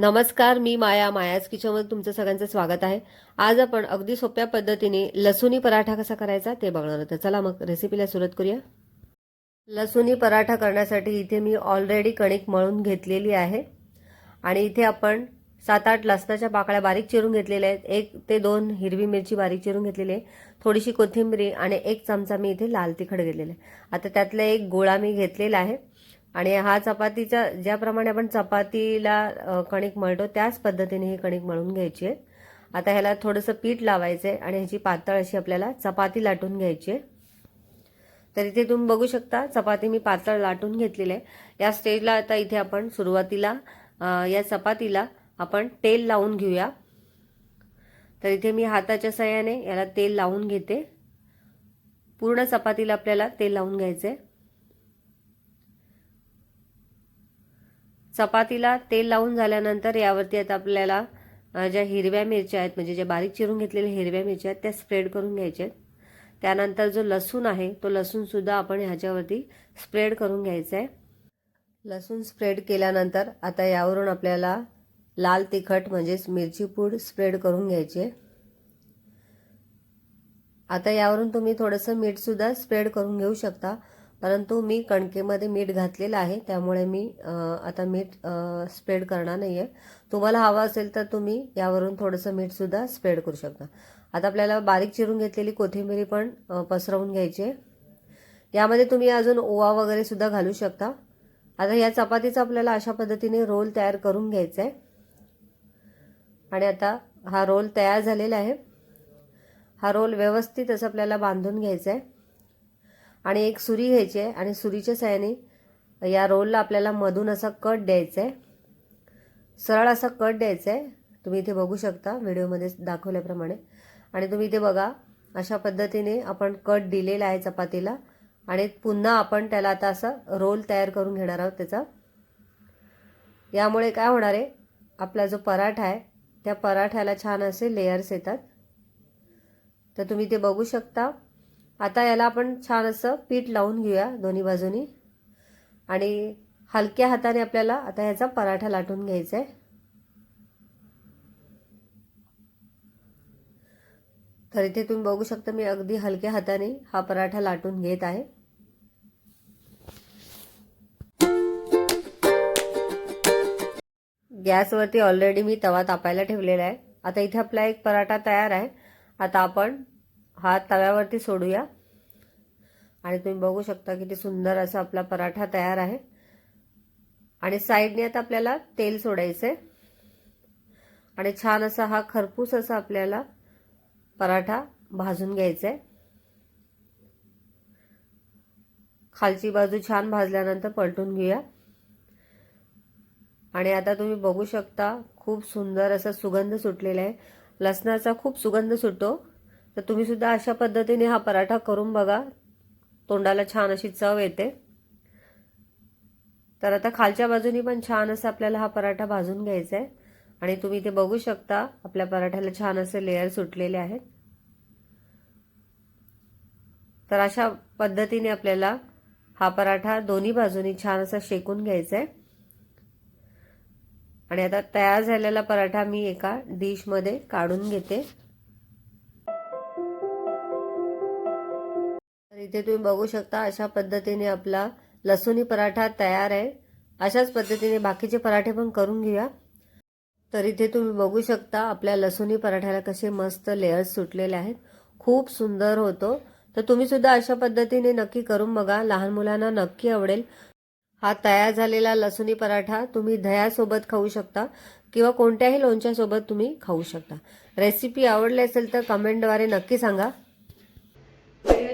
नमस्कार मी माया मायाज किचनमध्ये तुमचं सगळ्यांचं स्वागत आहे. आज आपण अगदी सोप्या पद्धतीने लसुनी पराठा कसा करायचा ते बघणार आहोत. चला मग रेसिपीला सुरुवात करूया. लसुनी पराठा करण्यासाठी इथे मी ऑलरेडी कणिक मळून घेतलेली आहे. आणि इथे आपण सात आठ लसणाच्या पाकळ्या बारीक चिरून घेतलेल्या आहेत. एक ते दोन हिरवी मिरची बारीक चिरून घेतलेली आहे. थोडीशी कोथिंबीर आणि एक चमचा मी इथे लाल तिखट घेतलेलं आहे. आता त्यातला एक गोळा मी घेतलेला आहे. आणि हा चपातीचा ज्याप्रमाणे आपण चपातीला कणिक मळतो त्याच पद्धतीने ही कणिक मळून घ्यायची आहे. आता ह्याला थोडंसं पीठ लावायचं आहे आणि ह्याची पातळ अशी आपल्याला चपाती लाटून घ्यायची आहे. तर इथे तुम्ही बघू शकता चपाती मी पातळ लाटून घेतलेली आहे. या स्टेजला आता इथे आपण सुरुवातीला या चपातीला आपण तेल लावून घेऊया. तर इथे मी हाताच्या सहाय्याने याला तेल लावून घेते. पूर्ण चपातीला आपल्याला तेल लावून घ्यायचं आहे चपातीला तेल लावून झाल्यानंतर यावरती आता आपल्याला ज्या हिरव्या मिरच्या आहेत म्हणजे ज्या बारीक चिरून घेतलेल्या हिरव्या मिरच्या आहेत त्या स्प्रेड करून घ्यायच्या आहेत. त्यानंतर जो लसूण आहे तो लसूणसुद्धा आपण ह्याच्यावरती स्प्रेड करून घ्यायचा आहे. लसूण स्प्रेड केल्यानंतर आता यावरून आपल्याला लाल तिखट म्हणजेच मिरची पूड स्प्रेड करून घ्यायची आहे. आता यावरून तुम्ही थोडंसं मीठसुद्धा स्प्रेड करून घेऊ शकता. परंतु मी कणकेमध्ये मीठ घातलेलं आहे त्यामुळे मी आता मीठ स्प्रेड करणार नाही आहे तुम्हाला हवं असेल तर तुम्ही यावरून थोडंसं मीठसुद्धा स्प्रेड करू शकता. आता आपल्याला बारीक चिरून घेतलेली कोथिंबिरी पण पसरवून घ्यायची आहे. यामध्ये तुम्ही अजून ओवा वगैरे सुद्धा घालू शकता. आता या चपातीचा आपल्याला अशा पद्धतीने रोल तयार करून घ्यायचा आहे. आणि आता हा रोल तयार झालेला आहे. हा रोल व्यवस्थित असं आपल्याला बांधून घ्यायचा आहे. आणि एक सुरी घ्यायची आहे आणि सुरीच्या साह्याने या रोलला आपल्याला मधून असा कट द्यायचा आहे. सरळ असा कट द्यायचा आहे. तुम्ही इथे बघू शकता व्हिडिओमध्ये दाखवल्याप्रमाणे. आणि तुम्ही इथे बघा अशा पद्धतीने आपण कट दिलेला आहे चपातीला. आणि पुन्हा आपण त्याला आता असा रोल तयार करून घेणार आहोत त्याचा. यामुळे काय होणार आहे आपला जो पराठा आहे त्या पराठ्याला छान असे लेयर्स येतात. तर तुम्ही ते बघू शकता आता याला आपण छान असं पीठ लावून घेऊया दोन्ही बाजूनी. आणि हलक्या हाताने आपल्याला आता ह्याचा पराठा लाटून घ्यायचा आहे तर इथे तुम्ही बघू शकता मी अगदी हलक्या हाताने हा पराठा लाटून घेत आहे. गॅसवरती ऑलरेडी मी तवा तापायला ठेवलेला आहे. आता इथे आपला एक पराठा तयार आहे. आता आपण हा तव्यावरती सोडूया. आणि तुम्ही बघू शकता किती सुंदर असा आपला पराठा तयार आहे. आणि साईडने आता आपल्याला तेल सोडायचं आहे आणि छान असा हा खरपूस असा आपल्याला पराठा भाजून घ्यायचा आहे खालची बाजू छान भाजल्यानंतर पलटून घेऊया. आणि आता तुम्ही बघू शकता खूप सुंदर असा सुगंध सुटलेला आहे. लसणाचा खूप सुगंध सुटतो. तर तुम्ही सुद्धा अशा पद्धतीने हा पराठा करून बघा. तोंडाला छान अशी चव येते. तर आता खालच्या बाजूनी पण छान असं आपल्याला हा पराठा भाजून घ्यायचा आहे आणि तुम्ही इथे बघू शकता आपल्या पराठ्याला छान असे लेअर सुटलेले आहेत. तर अशा पद्धतीने आपल्याला हा पराठा दोन्ही बाजूनी छान असा शेकून घ्यायचा आहे आणि आता तयार झालेला पराठा मी एका डिशमध्ये काढून घेते. इथे तुम्ही बघू शकता अशा पद्धतीने आपला लसुणी पराठा तयार आहे. अशाच पद्धतीने बाकीचे पराठे पण करून घेऊया. तर इथे तुम्ही बघू शकता आपल्या लसुणी पराठ्याला कसे मस्त लेअर्स सुटलेले आहेत. खूप सुंदर होतो. तर तुम्ही सुद्धा अशा पद्धतीने नक्की करून बघा. लहान मुलांना नक्की आवडेल. हा तयार झालेला लसुणी पराठा तुम्ही दह्यासोबत खाऊ शकता किंवा कोणत्याही लोणच्यासोबत तुम्ही खाऊ शकता. रेसिपी आवडली असेल तर कमेंटद्वारे नक्की सांगा.